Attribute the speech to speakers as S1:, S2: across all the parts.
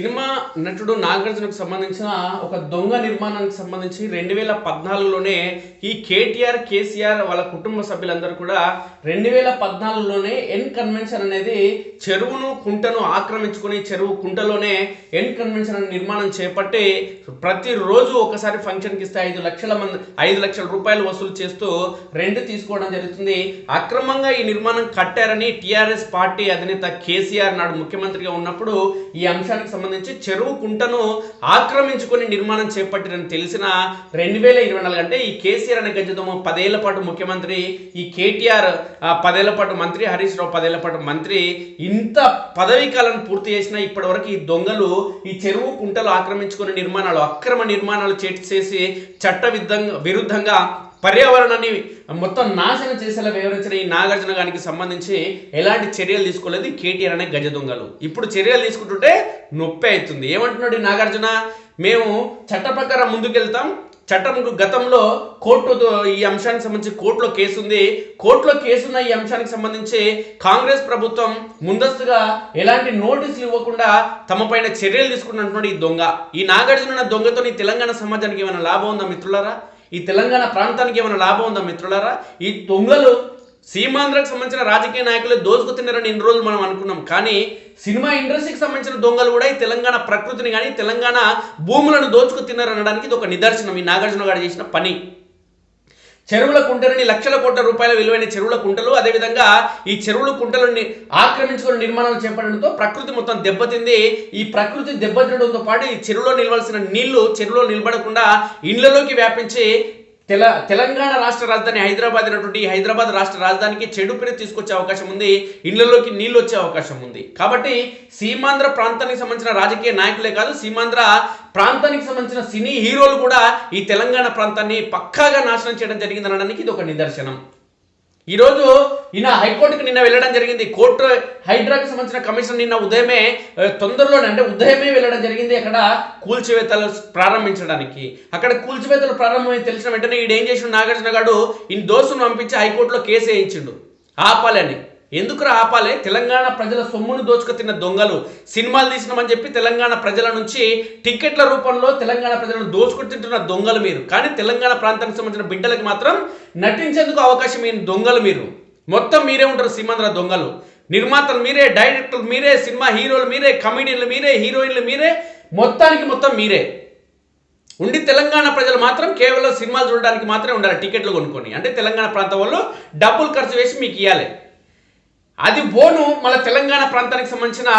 S1: Cinema నటుడు నాగార్జునకు సంబంధించిన ఒక దొంగ నిర్మాణానికి సంబంధించి రెండు వేల పద్నాలుగులోనే ఈ కేటీఆర్ కేసీఆర్ వాళ్ళ కుటుంబ సభ్యులందరూ కూడా రెండు వేల పద్నాలుగులోనే ఎన్ కన్వెన్షన్ అనేది చెరువును కుంటను ఆక్రమించుకుని చెరువు కుంటలోనే ఎన్ కన్వెన్షన్ నిర్మాణం చేపట్టి ప్రతిరోజు ఒకసారి ఫంక్షన్కి ఇస్తే ఐదు లక్షల మంది ఐదు లక్షల రూపాయలు వసూలు చేస్తూ రెంట్ తీసుకోవడం జరుగుతుంది. అక్రమంగా ఈ నిర్మాణం కట్టారని టీఆర్ఎస్ పార్టీ అధినేత కేసీఆర్ నాడు ముఖ్యమంత్రిగా ఉన్నప్పుడు ఈ అంశానికి సంబంధించి చెరువు కుంటను ఆక్రమించుకొని నిర్మాణం చేపట్టినని తెలిసిన రెండు వేల ఇరవై నాలుగు అంటే ఈ కేసీఆర్ అనే గజదమ్మ పదేళ్ళ పాటు ముఖ్యమంత్రి ఈ కేటీఆర్ పదేళ్ళ పాటు మంత్రి హరీష్ రావు పదేళ్ళ పాటు మంత్రి ఇంత పదవీ కాలం పూర్తి చేసిన ఇప్పటి వరకు ఈ దొంగలు ఈ చెరువు కుంటలు ఆక్రమించుకునే నిర్మాణాలు అక్రమ నిర్మాణాలు చేసి చట్ట విరుద్ధంగా పర్యావరణాన్ని మొత్తం నాశనం చేసేలా వివరించిన ఈ నాగార్జున గారికి సంబంధించి ఎలాంటి చర్యలు తీసుకోలేదు కేటీఆర్ అనే గజ దొంగలు. ఇప్పుడు చర్యలు తీసుకుంటుంటే నొప్పి అవుతుంది. ఏమంటున్నాడు ఈ నాగార్జున? మేము చట్ట ప్రకారం ముందుకెళ్తాం. చట్టం గతంలో కోర్టు ఈ అంశానికి సంబంధించి కోర్టులో కేసు ఉంది. కోర్టులో కేసున్న ఈ అంశానికి సంబంధించి కాంగ్రెస్ ప్రభుత్వం ముందస్తుగా ఎలాంటి నోటీసులు ఇవ్వకుండా తమ పైన చర్యలు తీసుకుంటున్నటువంటి ఈ దొంగ. ఈ నాగార్జున దొంగతో ఈ తెలంగాణ సమాజానికి ఏమైనా లాభం ఉందా మిత్రులారా? ఈ తెలంగాణ ప్రాంతానికి ఏమైనా లాభం ఉందా మిత్రులారా? ఈ దొంగలు సీమాంధ్రకు సంబంధించిన రాజకీయ నాయకులు దోచుకు తిన్నారని ఇన్ని రోజులు మనం అనుకున్నాం. కానీ సినిమా ఇండస్ట్రీకి సంబంధించిన దొంగలు కూడా ఈ తెలంగాణ ప్రకృతిని కానీ తెలంగాణ భూములను దోచుకు తిన్నారనడానికి ఇది ఒక నిదర్శనం. ఈ నాగార్జున గారు చేసిన పని. చెరువుల కుంటలని లక్షల కోట్ల రూపాయల విలువైన చెరువుల కుంటలు అదేవిధంగా ఈ చెరువుల కుంటలని ఆక్రమించుకుని నిర్మాణాలు చేపట్టడంతో ప్రకృతి మొత్తం దెబ్బతింది. ఈ ప్రకృతి దెబ్బతినడంతో పాటు ఈ చెరువులో నిలవాల్సిన నీళ్ళు చెరువులో నిలబడకుండా ఇండ్లలోకి వ్యాపించి తెల తెలంగాణ రాష్ట్ర రాజధాని హైదరాబాద్ అయినటువంటి ఈ హైదరాబాద్ రాష్ట్ర రాజధానికి చెడు పేరు తీసుకొచ్చే అవకాశం ఉంది. ఇళ్ళలోకి నీళ్ళు వచ్చే అవకాశం ఉంది. కాబట్టి సీమాంధ్ర ప్రాంతానికి సంబంధించిన రాజకీయ నాయకులే కాదు సీమాంధ్ర ప్రాంతానికి సంబంధించిన సినీ హీరోలు కూడా ఈ తెలంగాణ ప్రాంతాన్ని పక్కాగా నాశనం చేయడం జరిగింది అనడానికి ఇది ఒక నిదర్శనం. ఈరోజు ఈయన హైకోర్టుకు నిన్న వెళ్ళడం జరిగింది. కోర్టు హైడ్రాకి సంబంధించిన కమిషన్ నిన్న ఉదయమే తొందరలోనే అంటే ఉదయమే వెళ్ళడం జరిగింది. అక్కడ కూల్చివేతలు ప్రారంభించడానికి. అక్కడ కూల్చివేతలు ప్రారంభమై తెలిసిన వెంటనే ఈడు ఏం చేసిండు? నాగార్జున గారు ఈ దోస్తును పంపించి హైకోర్టులో కేసు వేయించిండు. ఆపాలని. ఎందుకురా ఆపాలి? తెలంగాణ ప్రజల సొమ్మును దోచుకు తిన్న దొంగలు. సినిమాలు తీసినామని చెప్పి తెలంగాణ ప్రజల నుంచి టికెట్ల రూపంలో తెలంగాణ ప్రజలను దోచుకు తింటున్న దొంగలు మీరు. కానీ తెలంగాణ ప్రాంతానికి సంబంధించిన బిడ్డలకి మాత్రం నటించేందుకు అవకాశం ఇవ్వని దొంగలు మీరు. మొత్తం మీరే ఉంటారు సీమాంధ్ర దొంగలు. నిర్మాతలు మీరే డైరెక్టర్లు మీరే సినిమా హీరోలు మీరే కమెడియన్లు మీరే హీరోయిన్లు మీరే మొత్తానికి మొత్తం మీరే. ఉండి తెలంగాణ ప్రజలు మాత్రం కేవలం సినిమాలు చూడడానికి మాత్రమే ఉండాలి టికెట్లు కొనుక్కొని. అంటే తెలంగాణ ప్రాంతం వాళ్ళు డబ్బులు ఖర్చు వేసి మీకు ఇవ్వాలి అది బోను మళ్ళీ తెలంగాణ ప్రాంతానికి సంబంధించిన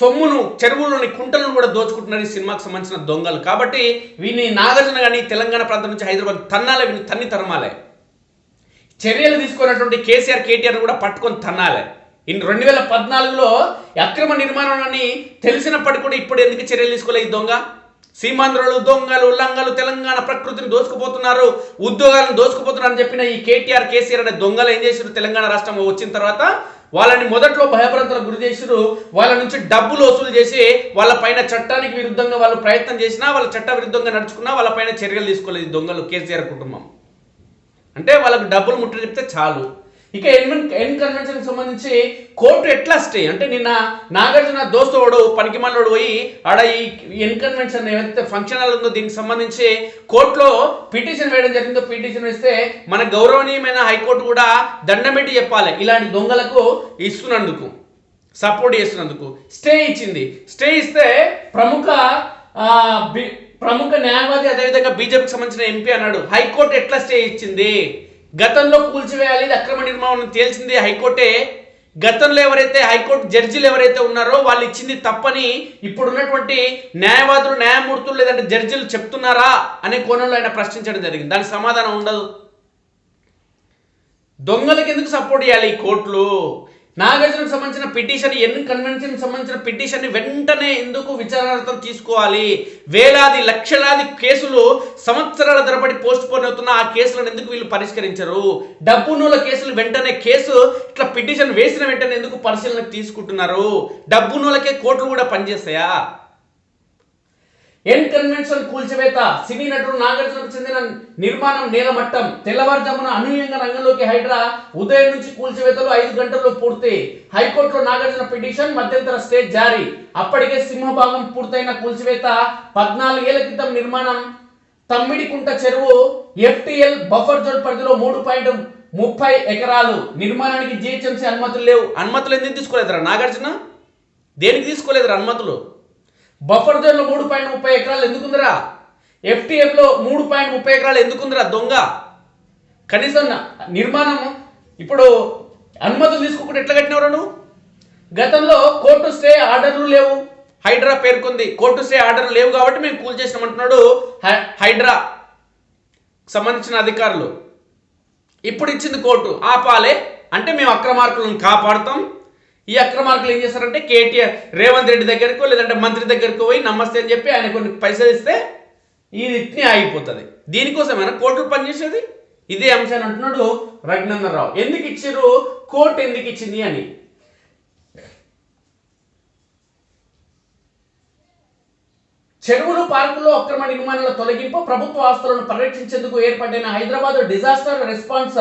S1: సొమ్మును చెరువులోని కుంటలను కూడా దోచుకుంటున్నారు ఈ సినిమాకి సంబంధించిన దొంగలు. కాబట్టి వీని నాగార్జున కానీ తెలంగాణ ప్రాంతం నుంచి హైదరాబాద్ తన్నాలే వీని తన్ని తరమాలే. చర్యలు తీసుకున్నటువంటి కేసీఆర్ కేటీఆర్ కూడా పట్టుకొని తన్నాలే. ఇన్ రెండు వేల పద్నాలుగులో అక్రమ నిర్మాణం అని తెలిసినప్పటికీ కూడా ఇప్పుడు ఎందుకు చర్యలు తీసుకోలే ఈ దొంగ? సీమాంధ్రులు దొంగలు లంగలు తెలంగాణ ప్రకృతిని దోచుకుపోతున్నారు ఉద్యోగాలను దోచుకుపోతున్నారు అని చెప్పిన ఈ కేటీఆర్ కేసీఆర్ అనే దొంగలు ఏం చేశారు? తెలంగాణ రాష్ట్రం వచ్చిన తర్వాత వాళ్ళని మొదట్లో భయభ్రాంతులకు గురి చేసిరు వాళ్ళ నుంచి డబ్బులు వసూలు చేసి వాళ్ళ పైన చట్టానికి విరుద్ధంగా వాళ్ళు ప్రయత్నం చేసినా వాళ్ళ చట్ట విరుద్ధంగా నడుచుకున్నా వాళ్ళ పైన చర్యలు తీసుకోలేదు దొంగలు కేసీఆర్ కుటుంబం. అంటే వాళ్ళకు డబ్బులు ముట్ట చెప్తే చాలు. ఇక ఎన్ ఎన్ కన్వెన్షన్ సంబంధించి కోర్టు ఎట్లా స్టే? అంటే నిన్న నాగార్జున దోస్తోడు పనికిమాలోడు పోయి ఆడ ఈ ఎన్ కన్వెన్షన్ ఏవైతే ఫంక్షన్ ఉందో దీనికి సంబంధించి కోర్టులో పిటిషన్ వేయడం జరిగిందో పిటిషన్ వేస్తే మన గౌరవనీయమైన హైకోర్టు కూడా దండం పెట్టి చెప్పాలి. ఇలాంటి దొంగలకు ఇస్తున్నందుకు సపోర్ట్ చేస్తున్నందుకు. స్టే ఇచ్చింది. స్టే ఇస్తే ప్రముఖ ప్రముఖ న్యాయవాది అదేవిధంగా బీజేపీకి సంబంధించిన ఎంపీ అన్నాడు. హైకోర్టు ఎట్లా స్టే ఇచ్చింది? గతంలో కూల్చివేయాలి ఇది అక్రమ నిర్మాణం తేల్చింది హైకోర్టే. గతంలో ఎవరైతే హైకోర్టు జడ్జీలు ఎవరైతే ఉన్నారో వాళ్ళు ఇచ్చింది తప్పని ఇప్పుడున్నటువంటి న్యాయవాదులు న్యాయమూర్తులు లేదంటే జడ్జీలు చెప్తున్నారా అనే కోణంలో ఆయన ప్రశ్నించడం జరిగింది. దానికి సమాధానం ఉండదు. దొంగలకు ఎందుకు సపోర్ట్ చేయాలి ఈ కోర్టులు? నాగార్జునకు సంబంధించిన పిటిషన్ ఎన్ కన్వెన్షన్ సంబంధించిన పిటిషన్ వెంటనే ఎందుకు విచారణార్థం తీసుకోవాలి? వేలాది లక్షలాది కేసులు సంవత్సరాల తరబడి పోస్ట్ పోన్ అవుతున్న ఆ కేసులను ఎందుకు వీళ్ళు పరిష్కరించరు? డబ్బు నూల కేసులు వెంటనే కేసు ఇట్లా పిటిషన్ వేసిన వెంటనే ఎందుకు పరిశీలనకు తీసుకుంటున్నారు? డబ్బు నూలకే కోర్టులు కూడా పనిచేస్తాయా? ఎన్ కన్వెన్షన్ కూల్చివేత సినీ నటుడు నాగార్జునకు చెందిన నిర్మాణం నేలమట్టం. తెల్లవారుజామున అనూహ్యంగా రంగంలోకి హైడ్రా ఉదయం నుంచి కూల్చివేతలు ఐదు గంటల్లో పూర్తి. హైకోర్టులో నాగార్జున పిటిషన్ మధ్యంతర స్టే జారీ. అప్పటికే సింహభాగం పూర్తయిన కూల్చివేత పద్నాలుగేళ్ళ క్రితం నిర్మాణం. తమ్మిడికుంట చెరువు ఎఫ్టిఎల్ బఫర్ జోన్ పరిధిలో మూడు పాయింట్ ముప్పై ఎకరాలు. నిర్మాణానికి జిహెచ్ఎంసీ అనుమతులు లేవు. అనుమతులు ఎందుకు తీసుకోలేదురా నాగార్జున? దేనికి తీసుకోలేదురా అనుమతులు? బఫర్ జోన్లో మూడు పాయింట్ ముప్పై ఎకరాలు ఎందుకుందిరా? ఎఫ్టీఎఫ్లో మూడు పాయింట్ ముప్పై ఎకరాలు ఎందుకుందిరా దొంగ? కనీసం నిర్మాణం ఇప్పుడు అనుమతులు తీసుకోకుండా ఎట్లా కట్టినవరా నువ్వు? గతంలో కోర్టు స్టే ఆర్డర్లు లేవు. హైడ్రా పేర్కొంది. కోర్టు స్టే ఆర్డర్లు లేవు కాబట్టి మేము కూల్ చేసినామంటున్నాడు హై- హైడ్రా సంబంధించిన అధికారులు. ఇప్పుడు ఇచ్చింది కోర్టు. ఆపాలే. అంటే మేము అక్రమార్కులను కాపాడుతాం. ఈ అక్రమార్కులు ఏం చేస్తారంటే కేటీఆర్ రేవంత్ రెడ్డి దగ్గరకు లేదంటే మంత్రి దగ్గరకు పోయి నమస్తే అని చెప్పి ఆయన కొన్ని పైసలు ఇస్తే ఇది ఇట్నే ఆగిపోతుంది. దీనికోసమైనా కోర్టులు పనిచేసేది? ఇదే అంశాన్ని అంటున్నాడు రఘునందనరావు. ఎందుకు ఇచ్చారు కోర్టు ఎందుకు ఇచ్చింది అని. చెరువులు పార్కుల్లో అక్రమ నిర్మాణాల తొలగింపు ప్రభుత్వ ఆస్తులను పరిరక్షించేందుకు ఏర్పడిన Hyderabad disaster response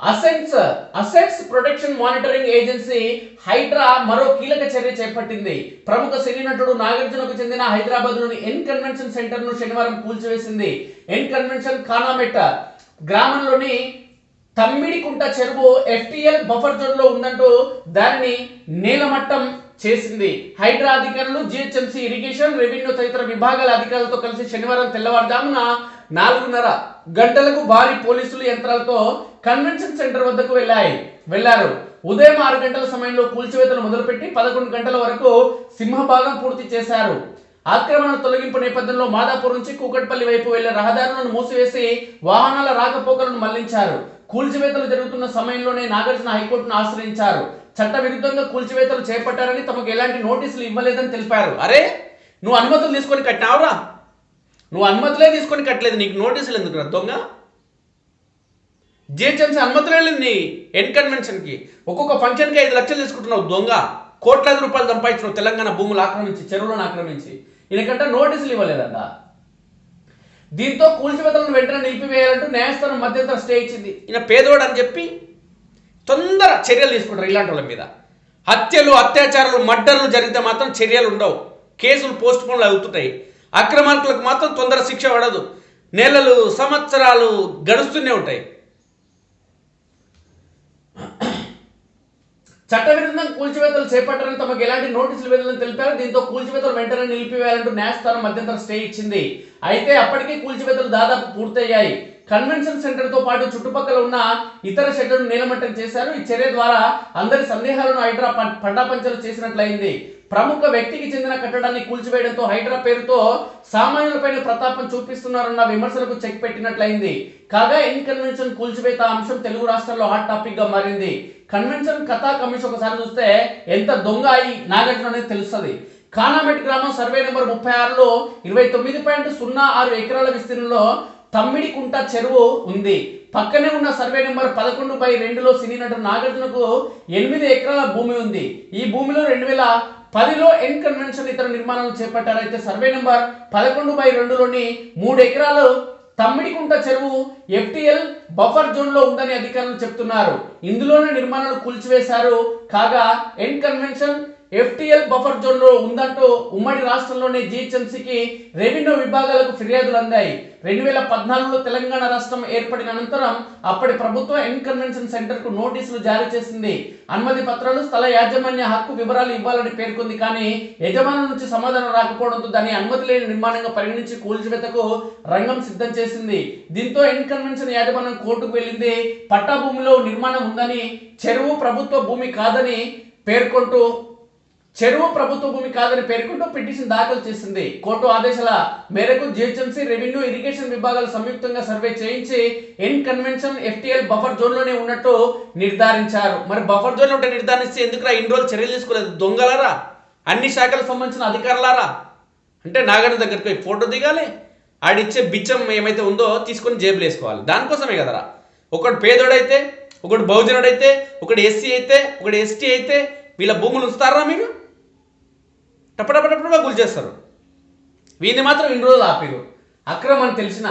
S1: assets assets protection monitoring agency HYDRAA మరో కీలక చర్య చేపట్టింది. ప్రముఖ సినీ నటుడు నాగార్జునకు చెందిన హైదరాబాద్లోని ఎన్ కన్వెన్షన్ సెంటర్ను శనివారం కూల్చివేసింది. ఎన్ కన్వెన్షన్ ఖానామెట్ట గ్రామంలోని తమ్మిడికుంట చెరువు ఎఫ్టిఎల్ బఫర్ జోన్లో ఉందంటూ దానిని నేలమట్టం చేసింది. హైడ్రా అధికారులు జిహెచ్ఎంసీ ఇరిగేషన్ రెవెన్యూ తదితర విభాగాల అధికారులతో కలిసి శనివారం తెల్లవారుజామున నాలుగున్నర గంటలకు భారీ పోలీసులు యంత్రాలతో కన్వెన్షన్ సెంటర్ వద్దకు వెళ్ళాయి. వెళ్ళారు ఉదయం ఆరు గంటల సమయంలో కూల్చివేతలు మొదలుపెట్టి పదకొండు గంటల వరకు సింహభాగం పూర్తి చేశారు. ఆక్రమణ తొలగింపు నేపథ్యంలో మాదాపూర్ నుంచి కూకట్పల్లి వైపు వెళ్ళే రహదారులను మూసివేసి వాహనాల రాకపోకలను మళ్ళించారు. కూల్చివేతలు జరుగుతున్న సమయంలోనే నాగార్జున హైకోర్టును ఆశ్రయించారు. చట్ట విరుద్ధంగా కూల్చివేతలు చేపట్టారని తమకు ఎలాంటి నోటీసులు ఇవ్వలేదని తెలిపారు. అరే నువ్వు అనుమతులు తీసుకొని కట్టినావురా? నువ్వు అనుమతులే తీసుకొని కట్టలేదు. నీకు నోటీసులు ఎందుకు దొంగ? జిహెచ్ఎంసీ అనుమతులే లేదు ఎన్ కన్వెన్షన్కి ఒక్కొక్క ఫంక్షన్కి ఐదు లక్షలు తీసుకుంటున్నావు దొంగ. కోట్లాది రూపాయలు సంపాదించినావు తెలంగాణ భూములు ఆక్రమించి చెరువులను ఆక్రమించి. ఈయనకంటే నోటీసులు ఇవ్వలేదంట. దీంతో కూల్చివేతలను వెంటనే నిలిపివేయాలంటూ న్యాయస్థానం మధ్యంతర స్టే ఇచ్చింది. ఈయన పేదోడు అని చెప్పి తొందర చర్యలు తీసుకుంటారు ఇలాంటి వాళ్ళ మీద. హత్యలు అత్యాచారాలు మర్డర్లు జరిగితే మాత్రం చర్యలు ఉండవు. కేసులు పోస్ట్ పోన్లు అవుతుంటాయి అక్రమార్కులకు మాత్రం తొందర శిక్ష పడదు. నెలలు సంవత్సరాలు గడుస్తూనే ఉంటాయి. చట్టవిరుద్ధంగా కూల్చివేతలు చేపట్టారని తమకు ఎలాంటి నోటీసులు వేయాలని తెలిపారు. దీంతో కూల్చివేతలు వెంటనే నిలిపివేయాలంటూ న్యాయస్థానం మధ్యంతరం స్టే ఇచ్చింది. అయితే అప్పటికే కూల్చివేతలు దాదాపు పూర్తయ్యాయి. కన్వెన్షన్ సెంటర్తో పాటు చుట్టుపక్కల ఉన్న ఇతర షెడ్లను నీలమట్టం చేశారు. ఈ చర్య ద్వారా అందరి సందేహాలను హైడ్రా పం- పండాపంచలు చేసినట్లయింది. ప్రముఖ వ్యక్తికి చెందిన కట్టడాన్ని కూల్చివేయడంతో హైడ్రా పేరుతో సామాన్యులపైన ప్రతాపం చూపిస్తున్నారన్న విమర్శలకు చెక్ పెట్టినట్లయింది. కాగా ఎన్ కన్వెన్షన్ కూల్చివేత అంశం తెలుగు రాష్ట్రాల్లో హాట్ టాపిక్గా మారింది. కన్వెన్షన్ కథా కమిషన్ ఒకసారి చూస్తే ఎంత దొంగ అయి నాగార్జున అనేది తెలుస్తుంది. ఖానామెట్ గ్రామం సర్వే నెంబర్ ముప్పై ఆరులో ఇరవై తొమ్మిది పాయింట్ సున్నా ఆరు ఎకరాల విస్తీర్ణంలో తమ్మిడికుంట చెరువు ఉంది. పక్కనే ఉన్న సర్వే నెంబర్ పదకొండు బై రెండులో సినీ నటుడు నాగార్జునకు ఎనిమిది ఎకరాల భూమి ఉంది. ఈ భూమిలో రెండు వేల పదిలో ఎన్ కన్వెన్షన్ ఇతర నిర్మాణాలు చేపట్టారైతే సర్వే నెంబర్ పదకొండు బై రెండులోని మూడు ఎకరాలు తమ్మిడికుంట చెరువు ఎఫ్టిఎల్ బఫర్ జోన్లో ఉందని అధికారులు చెప్తున్నారు. ఇందులోనే నిర్మాణాలు కూల్చివేశారు. కాగా ఎన్ కన్వెన్షన్ ఎఫ్టిఎల్ బఫర్ జోన్లో ఉందంటూ ఉమ్మడి రాష్ట్రంలోని జిహెచ్ఎంసీకి రెవెన్యూ విభాగాలకు ఫిర్యాదులు అందాయి. రెండు వేల పద్నాలుగులో తెలంగాణ రాష్ట్రం ఏర్పడిన అనంతరం అప్పటి ప్రభుత్వం ఎన్కన్వెన్షన్ సెంటర్కు నోటీసులు జారీ చేసింది. అనుమతి పత్రాలు స్థల యాజమాన్య హక్కు వివరాలు ఇవ్వాలని పేర్కొంది కానీ యజమానుల నుంచి సమాధానం రాకపోవడంతో దాన్ని అనుమతి లేని నిర్మాణంగా పరిగణించి కూల్చివేతకు రంగం సిద్ధం చేసింది. దీంతో ఎన్ కన్వెన్షన్ యాజమాన్యం కోర్టుకు వెళ్ళింది. పట్టా భూమిలో నిర్మాణం ఉందని చెరువు ప్రభుత్వ భూమి కాదని పేర్కొంటూ చెరువు ప్రభుత్వ భూమి కాదని పేర్కొంటూ పిటిషన్ దాఖలు చేసింది. కోర్టు ఆదేశాల మేరకు జిహెచ్ఎంసీ రెవెన్యూ ఇరిగేషన్ విభాగాలు సంయుక్తంగా సర్వే చేయించి ఎన్ కన్వెన్షన్ ఎఫ్టీఎల్ బఫర్ జోన్లోనే ఉన్నట్టు నిర్ధారించారు. మరి బఫర్ జోన్ ఉంటే నిర్ధారిస్తే ఎందుకురా ఇన్ని రోజులు చర్యలు తీసుకోలేదు? దొంగలారా? అన్ని శాఖలకు సంబంధించిన అధికారులారా? అంటే నాగార్జున దగ్గరికి పోయి ఫోటో దిగాలి. ఆడిచ్చే బిచ్చం ఏమైతే ఉందో తీసుకొని జేబులు వేసుకోవాలి. దానికోసమే కదరా. ఒకడు పేదోడైతే ఒకడు బహుజనుడైతే ఒకడు ఎస్సీ అయితే ఒకడు ఎస్టీ అయితే వీళ్ళ భూములు ఉంచుతారా మీరు? టపటపటపటగా గుల్ చేస్తారు వీరిని మాత్రం ఇన్ని రోజులు ఆపారు. అక్రమం అని తెలిసిన.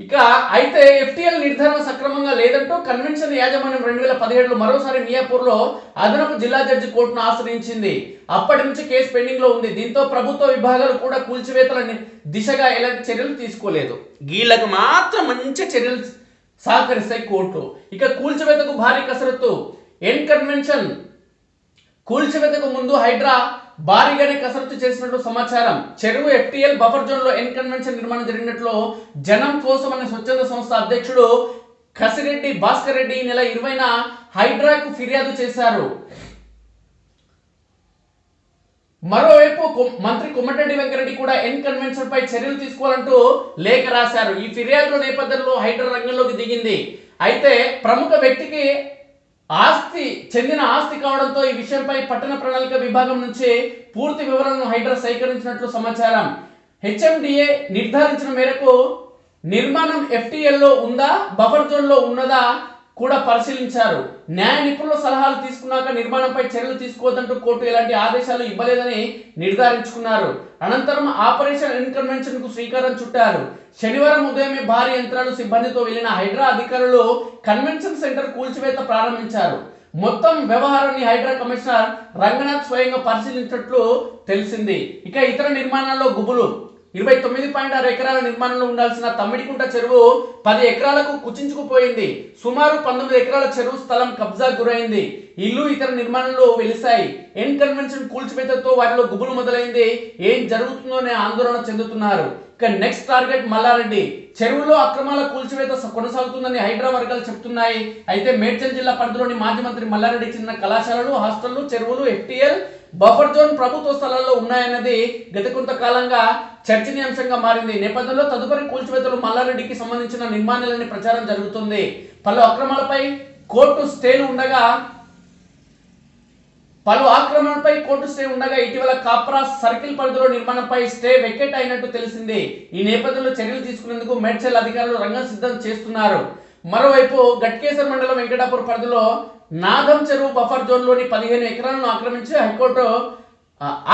S1: ఇక అయితే ఎఫ్టీఎల్ నిర్ధారణ సక్రమంగా లేదంటూ కన్వెన్షన్ యాజమాన్యం రెండు వేల పదిహేడులో మరోసారి మియాపూర్లో అదనపు జిల్లా జడ్జి కోర్టును ఆశ్రయించింది. అప్పటి నుంచి కేసు పెండింగ్లో ఉంది. దీంతో ప్రభుత్వ విభాగాలు కూడా కూల్చివేతల దిశగా ఎలాంటి చర్యలు తీసుకోలేదు. వీళ్ళకు మాత్రం మంచి చర్యలు సహకరిస్తాయి కోర్టు. ఇక కూల్చివేతకు భారీ కసరత్తు. N convention. కూల్చివేతకు ముందు హైడ్రా భారీగానే కసరత్తు చేసినట్లు సమాచారం. చెరువు ఎఫ్టీఎల్ బఫర్ జోన్లో ఎన్ కన్వెన్షన్ నిర్మాణం జరిగినట్లు జనం కోసం అనే స్వచ్ఛంద సంస్థ అధ్యక్షుడు కసిరెడ్డి భాస్కర్ రెడ్డి ఈ నెల ఇరవైన హైడ్రాకు ఫిర్యాదు చేశారు. మరోవైపు మంత్రి కొమ్మటిరెడ్డి వెంకరెడ్డి కూడా ఎన్ కన్వెన్షన్ పై చర్యలు తీసుకోవాలంటూ లేఖ రాశారు. ఈ ఫిర్యాదుల నేపథ్యంలో హైడ్రా రంగంలోకి దిగింది. అయితే ప్రముఖ వ్యక్తికి ఆస్తి చెందిన ఆస్తి కావడంతో ఈ విషయంపై పట్టణ ప్రణాళిక విభాగం నుంచి పూర్తి వివరాలను హైడ్రా సేకరించినట్లు సమాచారం. హెచ్ఎండిఏ నిర్ధారించిన మేరకు నిర్మాణం ఎఫ్టీఎల్లో ఉందా? బఫర్ జోన్లో ఉన్నదా? కూడా పరిశీలించారు. న్యాయ నిపుణుల సలహాలు తీసుకున్నాక నిర్మాణంపై చర్యలు తీసుకోవద్దంటూ కోర్టు ఎలాంటి ఆదేశాలు ఇవ్వలేదని నిర్ధారించుకున్నారు. అనంతరం ఆపరేషన్ ఇన్కన్వెన్షన్కు శ్రీకారం చుట్టారు. శనివారం ఉదయమే భారీ యంత్రాలు సిబ్బందితో వెళ్ళిన హైడ్రా అధికారులు కన్వెన్షన్ సెంటర్ కూల్చివేత ప్రారంభించారు. మొత్తం వ్యవహారాన్ని హైడ్రా కమిషనర్ రంగనాథ్ స్వయంగా పరిశీలించినట్లు తెలిసింది. ఇక ఇతర నిర్మాణాల్లో గుబులు ఇరవై తొమ్మిది పాయింట్ ఆరు ఎకరాల నిర్మాణంలో ఉండాల్సిన తమ్మిడికుంట చెరువు పది ఎకరాలకు కుచించుకుపోయింది. సుమారు పంతొమ్మిది ఎకరాల చెరువు స్థలం కబ్జా గురైంది. ఇల్లు ఇతర నిర్మాణంలో వెలిశాయి. ఎన్ కన్వెన్షన్ కూల్చివేతతో వారిలో గుబులు మొదలైంది. ఏం జరుగుతుందో అనే ఆందోళన చెందుతున్నారు. ఇక నెక్స్ట్ టార్గెట్ మల్లారెడ్డి. చెరువులో అక్రమాల కూల్చివేత కొనసాగుతుందని హైడ్రా వర్గాలు చెప్తున్నాయి. అయితే మేడ్చల్ జిల్లా పరిధిలోని మాజీ మంత్రి మల్లారెడ్డి చెందిన కళాశాలలు హాస్టళ్ళు చెరువులు ఎఫ్టీఎల్ బఫర్ జోన్ ప్రభుత్వ స్థలాల్లో ఉన్నాయన్నది గత కొంతకాలంగా చర్చనీయాంశంగా మారింది. నేపథ్యంలో తదుపరి కూల్చివేతలు మల్లారెడ్డికి సంబంధించిన నిర్మాణాలని ప్రచారం జరుగుతుంది. పలు అక్రమాలపై కోర్టు స్టేలు ఉండగా పలు ఆక్రమణపై కోర్టు స్టే ఉండగా ఇటీవల కాప్రా సర్కిల్ పరిధిలో నిర్మాణంపై స్టే వెకెట్ అయినట్టు తెలిసింది. ఈ నేపథ్యంలో చర్యలు తీసుకునేందుకు మెడ్చెల్ అధికారులు రంగం సిద్ధం చేస్తున్నారు. మరోవైపు గట్కేశ్వర మండలం వెంకటాపూర్ పరిధిలో నాగం చెరువు బఫర్ జోన్లోని పదిహేను ఎకరాలను ఆక్రమించి హైకోర్టు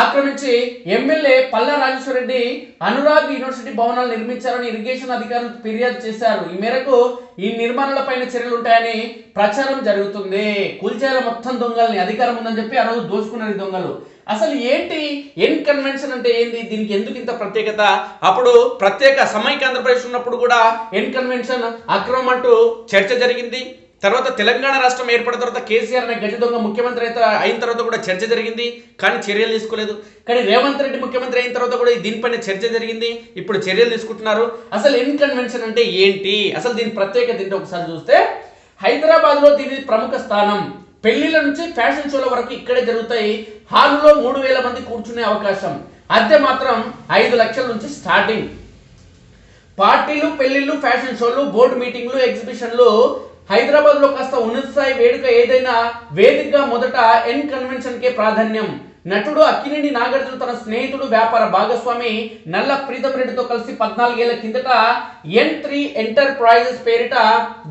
S1: ఆక్రమించి ఎమ్మెల్యే పల్ల రాజేశ్వరరెడ్డి అనురాగ్ యూనివర్సిటీ భవనాలు నిర్మించారని ఇరిగేషన్ అధికారులు ఫిర్యాదు చేశారు. ఈ మేరకు ఈ నిర్మాణాలపైన చర్యలు ఉంటాయని ప్రచారం జరుగుతుంది. కూల్చేయాల మొత్తం దొంగల్ని అధికారం ఉందని చెప్పి ఆ రోజు దోచుకున్నారు ఈ దొంగలు. అసలు ఏంటి ఎన్ కన్వెన్షన్ అంటే ఏంది? దీనికి ఎందుకు ఇంత ప్రత్యేకత? అప్పుడు ప్రత్యేక సమైక్య ఆంధ్రప్రదేశ్ ఉన్నప్పుడు కూడా ఎన్ కన్వెన్షన్ అక్రమం అంటూ చర్చ జరిగింది. తర్వాత తెలంగాణ రాష్ట్రం ఏర్పడిన తర్వాత కేసీఆర్ అనే గజ దొంగ ముఖ్యమంత్రి అయితే అయిన తర్వాత కూడా చర్చ జరిగింది కానీ చర్యలు తీసుకోలేదు. కానీ రేవంత్ రెడ్డి ముఖ్యమంత్రి అయిన తర్వాత కూడా దీనిపైన చర్చ జరిగింది ఇప్పుడు చర్యలు తీసుకుంటున్నారు. అసలు ఎన్ కన్వెన్షన్ అంటే ఏంటి? అసలు దీని ప్రత్యేకత ఏంటి ఒకసారి చూస్తే హైదరాబాద్లో దీని ప్రముఖ స్థానం పెళ్ళిల నుంచి ఫ్యాషన్ షోల వరకు ఇక్కడే జరుగుతాయి. హాల్లో మూడు వేల మంది కూర్చునే అవకాశం. అద్దె మాత్రం ఐదు లక్షల నుంచి స్టార్టింగ్. పార్టీలు పెళ్ళిళ్ళు ఫ్యాషన్ షోలు బోర్డు మీటింగ్లు ఎగ్జిబిషన్లు హైదరాబాద్లో కాస్త ఉన్నత స్థాయి వేడుక ఏదైనా వేదికగా మొదట ఎన్ కన్వెన్షన్ కే ప్రాధాన్యం. నటుడు అక్కినేని నాగార్జున తన స్నేహితుడు వ్యాపార భాగస్వామి నల్ల ప్రీతం రెడ్డితో కలిసి పద్నాలుగేళ్ళ కిందట ఎన్ త్రీ ఎంటర్ప్రైజెస్ పేరిట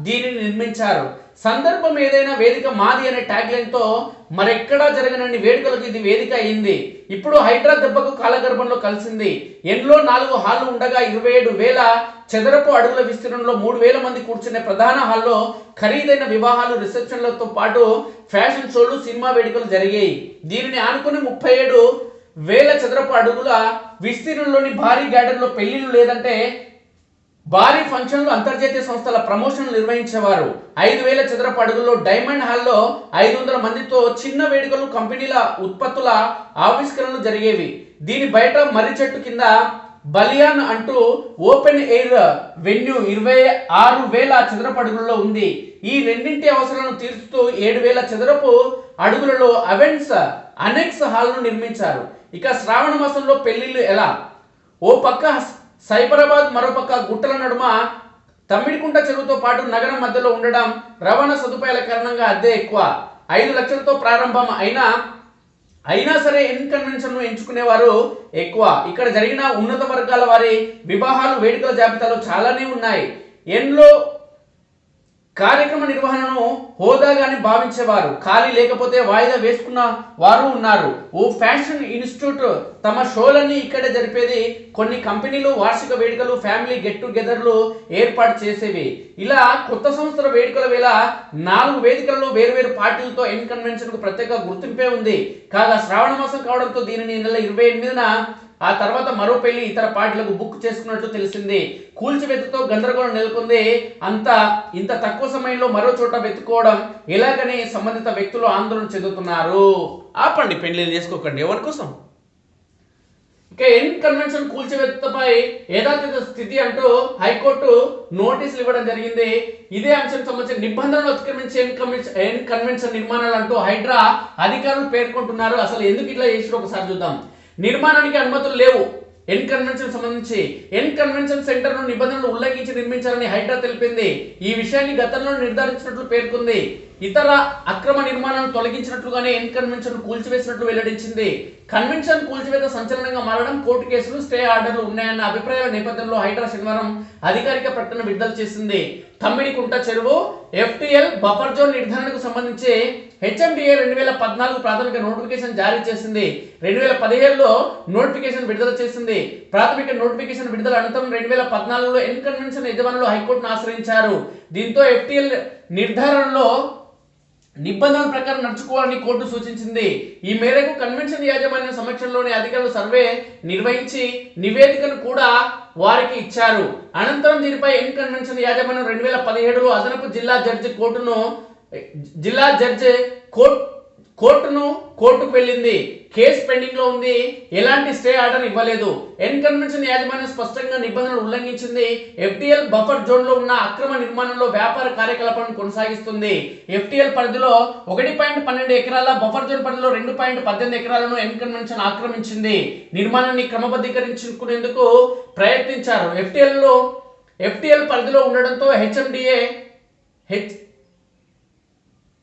S1: దీనిని నిర్మించారు. సందర్భం ఏదైనా వేదిక మాది అనే ట్యాగ్ మరెక్కడా జరగనన్ని వేడుకలకు ఇది వేదిక అయింది. ఇప్పుడు హైడ్రా దెబ్బకు కాలగర్భంలో కలిసింది. ఎన్లో నాలుగు హాళ్ళు ఉండగా ఇరవై ఏడు వేల చదరపు అడుగుల విస్తీర్ణంలో మూడు వేల మంది కూర్చునే ప్రధాన హాల్లో ఖరీదైన వివాహాలు రిసెప్షన్లతో పాటు ఫ్యాషన్ షోలు సినిమా వేడుకలు జరిగాయి. దీనిని ఆనుకుని ముప్పై ఏడు వేల చదరపు అడుగుల విస్తీర్ణంలోని భారీ గార్డెన్లో పెళ్ళిళ్ళు లేదంటే భారీ ఫంక్షన్లు అంతర్జాతీయ సంస్థల ప్రమోషన్లు నిర్వహించేవారు. ఐదు వేల చదరపు అడుగుల్లో డైమండ్ హాల్లో ఐదు వందల మందితో చిన్న వేడుకలు కంపెనీల ఉత్పత్తుల ఆవిష్కరణలు జరిగేవి. దీని బయట మర్రి చెట్టు కింద బలియాన్ అంటూ ఓపెన్ ఎయిర్ వెన్యూ ఇరవై ఆరు వేల చదరపు ఉంది. ఈ రెండింటి అవసరాలను తీర్చుతూ ఏడు వేల చదరపు అడుగులలో అవెన్స్ అనెక్స్ హాల్ను నిర్మించారు. ఇక శ్రావణ మాసంలో పెళ్ళిళ్ళు ఎలా? ఓ పక్క సైబరాబాద్ మరోపక్క గుట్టల నడుమ తమ్మిడికుంట చెరువుతో పాటు నగరం మధ్యలో ఉండడం రవాణా సదుపాయాల కారణంగా అద్దె ఎక్కువ. ఐదు లక్షలతో ప్రారంభం అయినా అయినా సరే ఎన్ ఎంచుకునేవారు ఎక్కువ. ఇక్కడ జరిగిన ఉన్నత వర్గాల వారి వివాహాలు వేడుకల జాబితాలో చాలానే ఉన్నాయి. ఎన్లో కార్యక్రమ నిర్వహణను హోదాగాని భావించేవారు. ఖాళీ లేకపోతే వాయిదా వేసుకున్న వారు ఉన్నారు. ఓ ఫ్యాషన్ ఇన్స్టిట్యూట్ తమ షోలన్నీ ఇక్కడే జరిపేది. కొన్ని కంపెనీలు వార్షిక వేడుకలు ఫ్యామిలీ గెట్ టుగెదర్లు ఏర్పాటు చేసేవి. ఇలా కొత్త సంవత్సర వేడుకల వేళ నాలుగు వేదికలలో వేరువేరు పార్టీలతో ఎన్ కన్వెన్షన్కు ప్రత్యేక గుర్తింపే ఉంది. కాగా శ్రావణ మాసం కావడంతో దీనిని నెల ఇరవై ఎనిమిదిన ఆ తర్వాత మరో పెళ్ళి ఇతర పార్టీలకు బుక్ చేసుకున్నట్లు తెలిసింది. కూల్చివెత్తతో గందరగోళం నెలకొంది. అంత ఇంత తక్కువ సమయంలో మరో చోట వెతుక్కోవడం ఎలాగని సంబంధిత వ్యక్తులు ఆందోళన చెందుతున్నారు. ఆపండి పెళ్ళి చేసుకోకండి. ఎవరి కోసం? ఇక ఎన్ కన్వెన్షన్ కూల్చివేతపై యథాతథ స్థితి అంటూ హైకోర్టు నోటీసులు ఇవ్వడం జరిగింది. ఇదే అంశం సంబంధించిన నిబంధనలు అతిక్రమించి ఎన్ కన్వెన్షన్ ఎన్ కన్వెన్షన్ నిర్మాణాలు అంటూ హైడ్రా అధికారులు పేర్కొంటున్నారు. అసలు ఎందుకు ఇట్లా చేసిరో ఒకసారి చూద్దాం. నిర్మాణానికి అనుమతులు లేవు. ఎన్ కన్వెన్షన్ సంబంధించి ఎన్ కన్వెన్షన్ సెంటర్ను నిబంధనలు ఉల్లంఘించి నిర్మించాలని హైడ్రా తెలిపింది. ఈ విషయాన్ని గతంలో నిర్ధారించినట్లు పేర్కొంది. ఇతర అక్రమ నిర్మాణాలను తొలగించినట్లుగానే ఎన్ కన్వెన్షన్ కూల్చివేసినట్లు వెల్లడించింది. కన్వెన్షన్ కూల్చివేత సంచలనంగా మారడం కోర్టు కేసులు స్టే ఆర్డర్లు ఉన్నాయన్న అభిప్రాయాల నేపథ్యంలో హైడ్రా శనివారం అధికారిక ప్రకటన విడుదల చేసింది. తమ్మిడికుంట చెరువు ఎఫ్టిఎల్ బఫర్ జోన్ నిర్ధారణకు సంబంధించి హెచ్ఎండిఏ రెండు వేల పద్నాలుగు ప్రాథమిక నోటిఫికేషన్ జారీ చేసింది. రెండు వేల పదిహేడులో నోటిఫికేషన్ విడుదల చేసింది. ప్రాథమిక నోటిఫికేషన్ విడుదల అనంతరం రెండు వేల పద్నాలుగులో ఎన్ కన్వెన్షన్ యజమానులు హైకోర్టును ఆశ్రయించారు. దీంతో ఎఫ్టీఎల్ నిర్ధారణలో నిబంధనల ప్రకారం నడుచుకోవాలని కోర్టు సూచించింది. ఈ మేరకు కన్వెన్షన్ యాజమాన్యం సమక్షంలోని అధికారులు సర్వే నిర్వహించి నివేదికను కూడా వారికి ఇచ్చారు. అనంతరం దీనిపై ఎన్ కన్వెన్షన్ యాజమాన్యం రెండు వేల పదిహేడులో అదనపు జిల్లా జడ్జి కోర్టును జిల్లా జడ్జి కోర్టు కోర్టును కోర్టుకు వెళ్ళింది. కేసు పెండింగ్లో ఉంది. ఎలాంటి స్టే ఆర్డర్ ఇవ్వలేదు. ఎన్ కన్వెన్షన్ యాజమాన్యం స్పష్టంగా నిబంధనలు ఉల్లంఘించింది. ఎఫ్డిఎల్ బఫర్ జోన్లో ఉన్న అక్రమ నిర్మాణంలో వ్యాపార కార్యకలాపాలను కొనసాగిస్తుంది. ఎఫ్టిఎల్ పరిధిలో ఒకటి పాయింట్ పన్నెండు ఎకరాల బఫర్ జోన్ పరిధిలో రెండు పాయింట్ పద్దెనిమిది ఎకరాలను ఎన్ కన్వెన్షన్ ఆక్రమించింది. నిర్మాణాన్ని క్రమబద్ధీకరించుకునేందుకు ప్రయత్నించారు. ఎఫ్టిఎల్లో ఎఫ్టిఎల్ పరిధిలో ఉండడంతో హెచ్ఎండిఏ హెచ్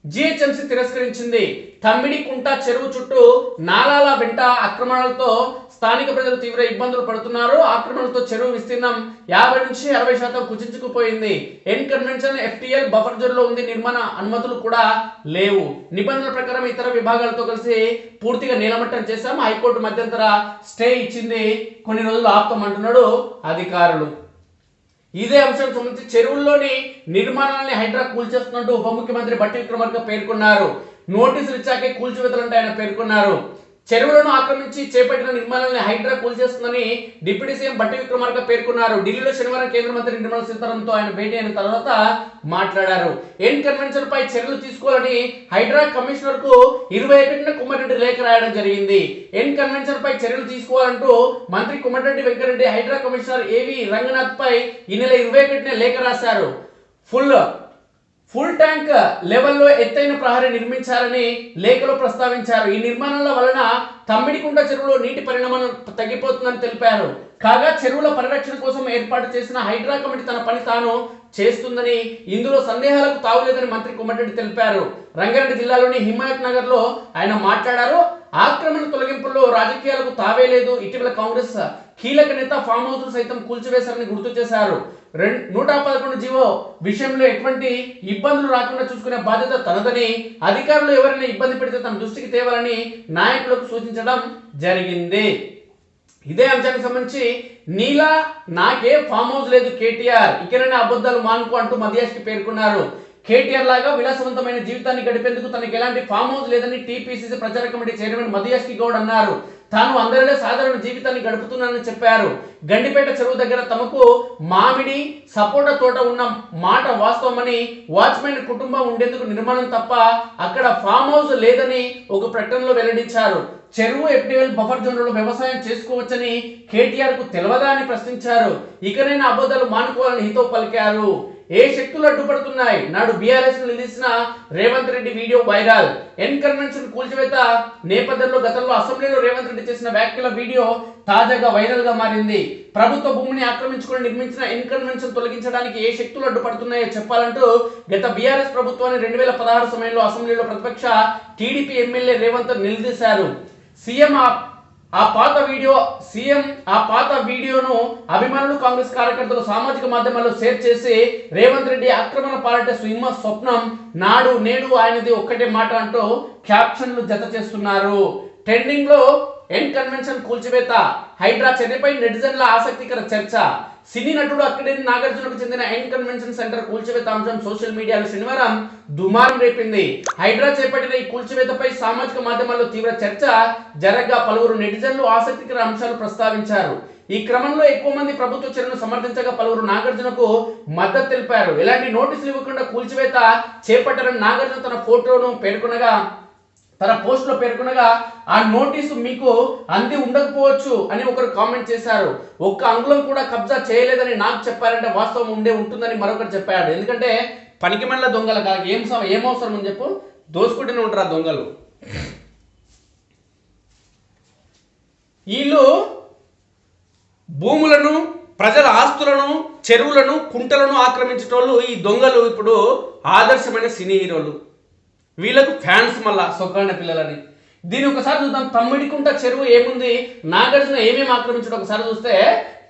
S1: జిహెచ్ఎంసీ తిరస్కరించింది. తమ్మిడి కుంట చెరువు చుట్టూ నాలాల వెంట ఆక్రమణలతో స్థానిక ప్రజలు తీవ్ర ఇబ్బందులు పడుతున్నారు. ఆక్రమణలతో చెరువు విస్తీర్ణం యాభై నుంచి అరవై శాతం కుచించుకుపోయింది. ఎన్ కన్వెన్షన్ ఎఫ్టిఎల్ బఫర్ జోన్లో ఉంది. నిర్మాణ అనుమతులు కూడా లేవు. నిబంధనల ప్రకారం ఇతర విభాగాలతో కలిసి పూర్తిగా నీలమట్టం చేశాం. హైకోర్టు మధ్యంతర స్టే ఇచ్చింది. కొన్ని రోజులు ఆపుతామంటున్నాడు అధికారులు. ఇదే అంశం సంబంధించి చెరువుల్లోని నిర్మాణాలని హైడ్రా కూల్చేస్తున్నట్టు ఉప ముఖ్యమంత్రి బట్టి విక్రమార్క పేర్కొన్నారు. నోటీసులు ఇచ్చాకే కూల్చివేతలంటే ఆయన పేర్కొన్నారు. చెరువులను ఆక్రమించి చేపట్టిన నిర్మాణాలను హైడ్రా కూల్చేస్తుందని డిప్యూటీ సీఎం బట్టి విక్రమార్క పేర్కొన్నారు. ఢిల్లీలో శనివారం కేంద్ర మంత్రి నిర్మలా సీతారామన్తో ఆయన భేటీ అయిన తర్వాత మాట్లాడారు. ఎన్ కన్వెన్షన్ పై చర్యలు తీసుకోవాలని హైడ్రా కమిషనర్కు ఇరవై ఒకటిన కుమ్మరెడ్డి లేఖ రాయడం జరిగింది. ఎన్ కన్వెన్షన్ పై చర్యలు తీసుకోవాలంటూ మంత్రి కుమ్మరెడ్డి వెంకరెడ్డి హైడ్రా కమిషనర్ ఏవి రంగనాథ్ పై ఈ నెల ఇరవై ఒకటిన లేఖ రాశారు. ఫుల్ ఫుల్ ట్యాంక్ లెవెల్లో ఎత్తైన ప్రహరీ నిర్మించాలని లేఖలో ప్రస్తావించారు. ఈ నిర్మాణాల వలన తమ్మిడికుంట చెరువులో నీటి పరిణామం తగ్గిపోతుందని తెలిపారు. కాగా చెరువుల పరిరక్షణ కోసం ఏర్పాటు చేసిన హైడ్రా కమిటీ తన పని తాను చేస్తుందని ఇందులో సందేహాలకు తావులేదని మంత్రి కొమ్మటిరెడ్డి తెలిపారు. రంగారెడ్డి జిల్లాలోని హిమాయత్ నగర్లో ఆయన మాట్లాడారు. ఆక్రమణ తొలగింపుల్లో రాజకీయాలకు తావేలేదు ఇటీవల కాంగ్రెస్ కీలక నేత ఫామ్ హౌస్ సైతం కూల్చివేశారని గుర్తు చేశారు రెండు నూట పదకొండు జీవో విషయంలో ఎటువంటి ఇబ్బందులు రాకుండా చూసుకునే బాధ్యత తనదని అధికారులు ఎవరైనా ఇబ్బంది పెడితే తమ దృష్టికి తేవాలని నాయకులకు సూచించడం జరిగింది. ఇదే అంశానికి సంబంధించి నీలా నాకే ఫామ్ హౌస్ లేదు కేటీఆర్. ఇకనైనా అబద్ధాలు మానుకో అంటూ మధ్యాష్కి పేర్కొన్నారు. కేటీఆర్ లాగా విలాసవంతమైన జీవితాన్ని గడిపేందుకు తనకు ఎలాంటి ఫామ్ హౌస్ లేదని టీపీసీసీ ప్రచార కమిటీ చైర్మన్ మధుయాష్కి గౌడ్ అన్నారు. తాను అందరిలో సాధారణ జీవితాన్ని గడుపుతున్నానని చెప్పారు. గండిపేట చెరువు దగ్గర తమకు మామిడి సపోటా తోట ఉన్న మాట వాస్తవమని వాచ్మెన్ కుటుంబం ఉండేందుకు నిర్మాణం తప్ప అక్కడ ఫామ్ హౌస్ లేదని ఒక ప్రకటనలో వెల్లడించారు. చెరువు ఎఫ్డిఎల్ బఫర్ జోన్లలో వ్యవసాయం చేసుకోవచ్చని కేటీఆర్కు తెలియదా అని ప్రశ్నించారు. ఇకనైనా అబద్ధాలు మానుకోవాలని హితో పలికారు. ఏ శక్తులు అడ్డుపడుతున్నాయి? నాడు బీఆర్ఎస్ నిలిచిన Revanth Reddy video viral. N convention కూల్చివేత నేపథ్యంలో గతంలో అసెంబ్లీలో రేవంత్ రెడ్డి చేసిన వ్యాఖ్యల వీడియో తాజాగా వైరల్గా మారింది. ప్రభుత్వ భూమిని ఆక్రమించుకొని నిర్మించిన ఎన్ కన్వెన్షన్ తొలగించడానికి ఏ శక్తులు అడ్డుపడుతున్నాయో చెప్పాలంటూ గత బీఆర్ఎస్ ప్రభుత్వాన్ని రెండు వేల పదహారు సమయంలో అసెంబ్లీలో ప్రతిపక్ష టీడీపీ ఎమ్మెల్యే రేవంత్ నిలదీశారు. సీఎం ఆ- పాత వీడియో సీఎం ఆ పాత వీడియోను అభిమానులు కాంగ్రెస్ కార్యకర్తలు సామాజిక మాధ్యమాల్లో షేర్ చేసి రేవంత్ రెడ్డి ఆక్రమణ పాలంటే సింహ స్వప్నం నాడు నేడు ఆయనది ఒక్కటే మాట అంటూ క్యాప్షన్లు జత చేస్తున్నారు. ట్రెండింగ్లో ఎన్ కన్వెన్షన్ కూల్చివేత హైడ్రా చర్యపై నెటిజన్ల ఆసక్తికర చర్చ. సినీ నటుడు అక్కడే నాగార్జునకు చెందిన ఎన్ కన్వెన్షన్ సెంటర్ కూల్చివేత అంశం సోషల్ మీడియాలో శనివారం దుమారం రేపింది. హైడ్రా చేపట్టిన ఈ కూల్చివేతపై సామాజిక మాధ్యమాల్లో తీవ్ర చర్చ జరగ్గా పలువురు నెటిజన్లు ఆసక్తికర అంశాలు ప్రస్తావించారు. ఈ క్రమంలో ఎక్కువ మంది ప్రభుత్వ చర్యను సమర్థించగా పలువురు నాగార్జునకు మద్దతు తెలిపారు. ఇలాంటి నోటీసులు ఇవ్వకుండా కూల్చివేత చేపట్టారని నాగార్జున తన ఫోటోను పేర్కొనగా తన పోస్ట్లో పేర్కొనగా ఆ నోటీసు మీకు అంది ఉండకపోవచ్చు అని ఒకరు కామెంట్ చేశారు. ఒక్క అంగుళం కూడా కబ్జా చేయలేదని నాకు చెప్పారంటే వాస్తవం ఉండే ఉంటుందని మరొకరు చెప్పాడు. ఎందుకంటే పనికిమండల దొంగల కాదు. ఏం సమ- ఏం అవసరం అని చెప్పు? దోసుకుంటూనే ఉంటారు ఆ దొంగలు. వీళ్ళు భూములను ప్రజల ఆస్తులను చెరువులను కుంటలను ఆక్రమించేటోళ్ళు ఈ దొంగలు ఇప్పుడు ఆదర్శమైన సినీ హీరోలు. వీళ్ళకు ఫ్యాన్స్ మళ్ళా సొక్కైన పిల్లలని. దీని ఒకసారి చూద్దాం. తమ్మిడికుంట చెరువు ఏముంది? నాగార్జున ఏమేమి ఆక్రమించడం ఒకసారి చూస్తే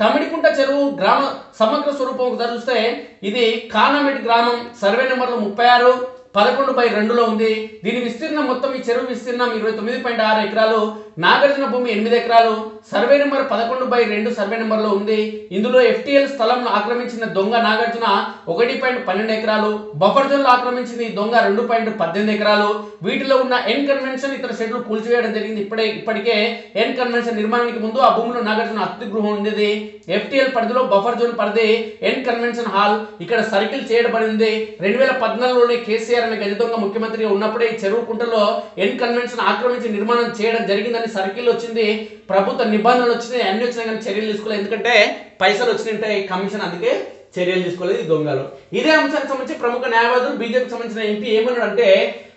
S1: తమిడికుంట చెరువు గ్రామ సమగ్ర స్వరూపం ఒకసారి చూస్తే ఇది కానమెట్ గ్రామం? సర్వే నెంబర్లు ముప్పై ఆరు. పదకొండు బై రెండులో ఉంది. దీని విస్తీర్ణం మొత్తం ఈ చెరువు విస్తీర్ణం ఇరవై తొమ్మిది పాయింట్ ఆరు ఎకరాలు. నాగార్జున భూమి ఎనిమిది ఎకరాలు. సర్వే నెంబర్ పదకొండు బై రెండు సర్వే నెంబర్లో ఉంది. ఇందులో ఎఫ్టీఎల్ స్థలం ఆక్రమించిన దొంగ నాగార్జున ఒకటి పాయింట్ పన్నెండు ఎకరాలు. బఫర్ జోన్లో ఆక్రమించింది దొంగ రెండు పాయింట్ పద్దెనిమిది ఎకరాలు. వీటిలో ఉన్న ఎన్ కన్వెన్షన్ ఇతర షెడ్లు కూల్చివేయడం జరిగింది. ఇప్పుడే ఇప్పటికే ఎన్ కన్వెన్షన్ నిర్మాణానికి ముందు ఆ భూమిలో నాగార్జున అతిథి గృహం ఉండేది. ఎఫ్టీఎల్ పరిధిలో బఫర్ జోన్ పరిధి ఎన్ కన్వెన్షన్ హాల్ ఇక్కడ సర్కిల్ చేయబడింది. రెండు వేల పద్నాలుగులోనే కేసీఆర్ అనే గజ దొంగ ముఖ్యమంత్రిగా ఉన్నప్పుడే ఈ చెరువు కుంటలో ఎన్ కన్వెన్షన్ ఆక్రమించి నిర్మాణం చేయడం జరిగిందని సర్కిల్ వచ్చింది ప్రభుత్వ నిబంధనలు వచ్చినాయి అన్ని వచ్చినాయి కానీ చర్యలు తీసుకోలేదు. ఎందుకంటే పైసలు వచ్చినాయి కమిషన్ అందుకే చర్యలు తీసుకోలేదు ఈ దొంగలు. ఇదే అంశానికి సంబంధించి ప్రముఖ న్యాయవాదులు బీజేపీకి సంబంధించిన ఎంపీ ఏమన్నాడు అంటే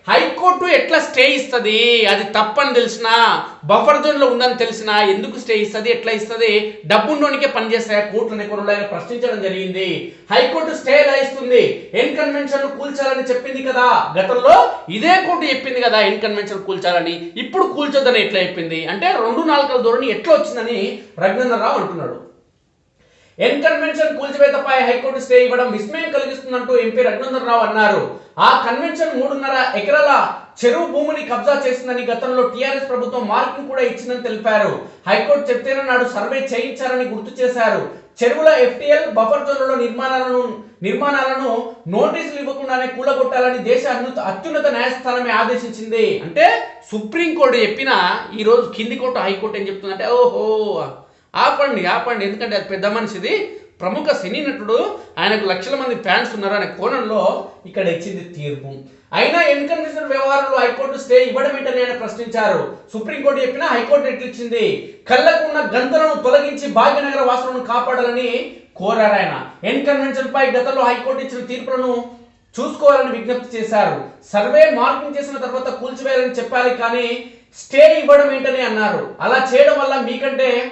S1: హైకోర్టు ఎట్లా స్టే ఇస్తుంది? అది తప్పని తెలిసినా బఫర్ జోన్లో ఉందని తెలిసినా ఎందుకు స్టే ఇస్తుంది? ఎట్లా ఇస్తుంది? డబ్బున్నోనికే పనిచేస్తాయా కోర్టులు నిపుణులు ఆయన ప్రశ్నించడం జరిగింది. హైకోర్టు స్టే ఎలా ఇస్తుంది? ఎన్ కన్వెన్షన్ కూల్చాలని చెప్పింది కదా. గతంలో ఇదే కోర్టు చెప్పింది కదా ఎన్ కన్వెన్షన్ కూల్చాలని. ఇప్పుడు కూల్చొద్దని ఎట్లా చెప్పింది? అంటే రెండు నాలుకల ధోరణి ఎట్లా వచ్చిందని రఘునందన్ రావు అంటున్నాడు. ఎన్ కన్వెన్షన్ కూల్చివేతపై హైకోర్టు స్టే ఇవ్వడం విస్మయం కలిగిస్తుందంటూ ఎంపీ రఘునందన్ రావు అన్నారు. ఆ కన్వెన్షన్ మూడున్నర ఎకరాల చెరువు భూమిని కబ్జా చేసిందని గతంలో టీఆర్ఎస్ ప్రభుత్వం మార్కింగ్ కూడా ఇచ్చిందని తెలిపారు. హైకోర్టు చెప్తేనే నాడు సర్వే చేయించారని గుర్తు చేశారు. చెరువుల ఎఫ్టీఎల్ బఫర్ జోన్లలో నిర్మాణాలను నిర్మాణాలను నోటీసులు ఇవ్వకుండానే కూలగొట్టాలని దేశ అత్యున్నత న్యాయస్థానమే ఆదేశించింది. అంటే సుప్రీంకోర్టు చెప్పిన ఈరోజు కింది కోర్టు హైకోర్టు ఏం చెప్తుందంటే ఓహో ఆపండి ఆపండి. ఎందుకంటే అది పెద్ద మనిషిది. ప్రముఖ సినీ నటుడు. ఆయనకు లక్షల మంది ఫ్యాన్స్ ఉన్నారు. అనే కోణంలో ఇక్కడ ఇచ్చింది తీర్పు. అయినా ఎన్కమిషన్ వ్యవహారంలో హైకోర్టు స్టే ఇవ్వడం ఏంటని ఆయన ప్రశ్నించారు. సుప్రీంకోర్టు చెప్పినా హైకోర్టు ఎట్లిచ్చింది కళ్ళకు ఉన్న గంతలను తొలగించి భాగ్యనగర వాసులను కాపాడాలని కోరారు ఆయన. ఎన్ కన్వెన్షన్ పై గతంలో హైకోర్టు ఇచ్చిన తీర్పులను చూసుకోవాలని విజ్ఞప్తి చేశారు. సర్వే మార్కింగ్ చేసిన తర్వాత కూల్చివేయాలని చెప్పాలి కానీ స్టే ఇవ్వడం ఏంటని అన్నారు. అలా చేయడం వల్ల మీకంటే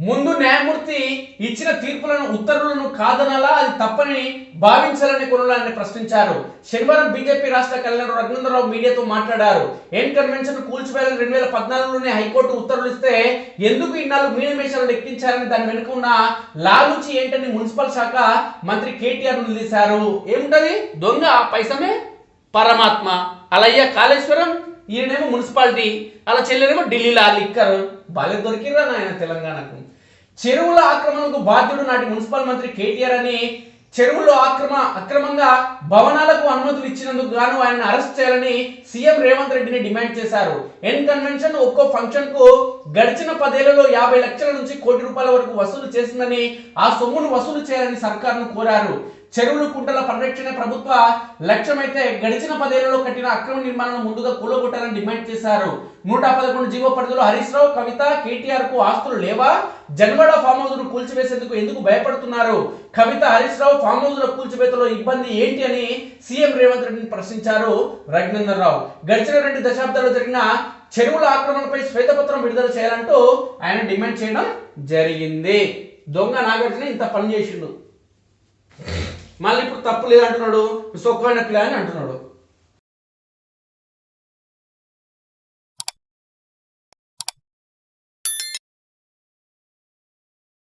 S1: ముందు న్యాయమూర్తి ఇచ్చిన తీర్పులను ఉత్తర్వులను కాదనాలా? అది తప్పని భావించాలని కొనాలని ప్రశ్నించారు. శనివారం బీజేపీ రాష్ట్ర కళ్యాణ్ రఘునందరావు మీడియాతో మాట్లాడారు. ఎన్ కన్వెన్షన్ కూల్చివేయాలని రెండు వేల పద్నాలుగులోనే హైకోర్టు ఉత్తర్వులు ఇస్తే ఎందుకు ఇన్నాళ్ళు మీనమేషాలు లెక్కించారని దాని వెనుక ఉన్న లాలూచి ఏంటని మున్సిపల్ శాఖ మంత్రి కేటీఆర్ నిలదీశారు. ఏముంటది? దొంగ పైసమే? పరమాత్మ. అలయ్య కాళేశ్వరం? ఈయనేమో మున్సిపాలిటీ. అలా చెల్లెనేమో ఢిల్లీలో ఆ లిక్కర్. బాగా దొరికిరా నాయన తెలంగాణకు. చెరువుల ఆక్రమణకు బాధ్యుడు నాటి మున్సిపల్ మంత్రి కేటీఆర్ అని చెరువులో ఆక్రమ అక్రమంగా భవనాలకు అనుమతులు ఇచ్చినందుకు గాను ఆయన అరెస్ట్ చేయాలని సీఎం రేవంత్ రెడ్డిని డిమాండ్ చేశారు. ఎన్ కన్వెన్షన్ ఒక్కో ఫంక్షన్కు గడిచిన పదేళ్ళలో యాభై లక్షల నుంచి కోటి రూపాయల వరకు వసూలు చేసిందని ఆ సొమ్మును వసూలు చేయాలని సర్కార్ను కోరారు. చెరువులు కుంటల పరిరక్షణ ప్రభుత్వ లక్ష్యమైతే గడిచిన పదేళ్ళలో కట్టిన అక్రమ నిర్మాణాలను ముందుగా కూలగొట్టాలని డిమాండ్ చేశారు. నూట పదకొండు జీవో పరిధిలో హరీష్ రావు కవిత కేటీఆర్కు ఆస్తులు లేవా? జన్వాడ ఫామ్ హౌస్ను కూల్చివేసేందుకు ఎందుకు భయపడుతున్నారు? కవిత హరీష్ రావు ఫామ్ హౌస్లో కూల్చివేతలో ఇబ్బంది ఏంటి అని సీఎం రేవంత్ రెడ్డిని ప్రశ్నించారు రఘునందన్ రావు గడిచిన రెండు దశాబ్దాల్లో జరిగిన చెరువుల ఆక్రమణపై శ్వేతపత్రం విడుదల చేయాలంటూ ఆయన డిమాండ్ చేయడం జరిగింది. దొంగ నాగార్జున ఇంత పని చేసిండు. మళ్ళీ ఇప్పుడు తప్పు లేదంటున్నాడు సొక్కమైన పిల్ల అని అంటున్నాడు.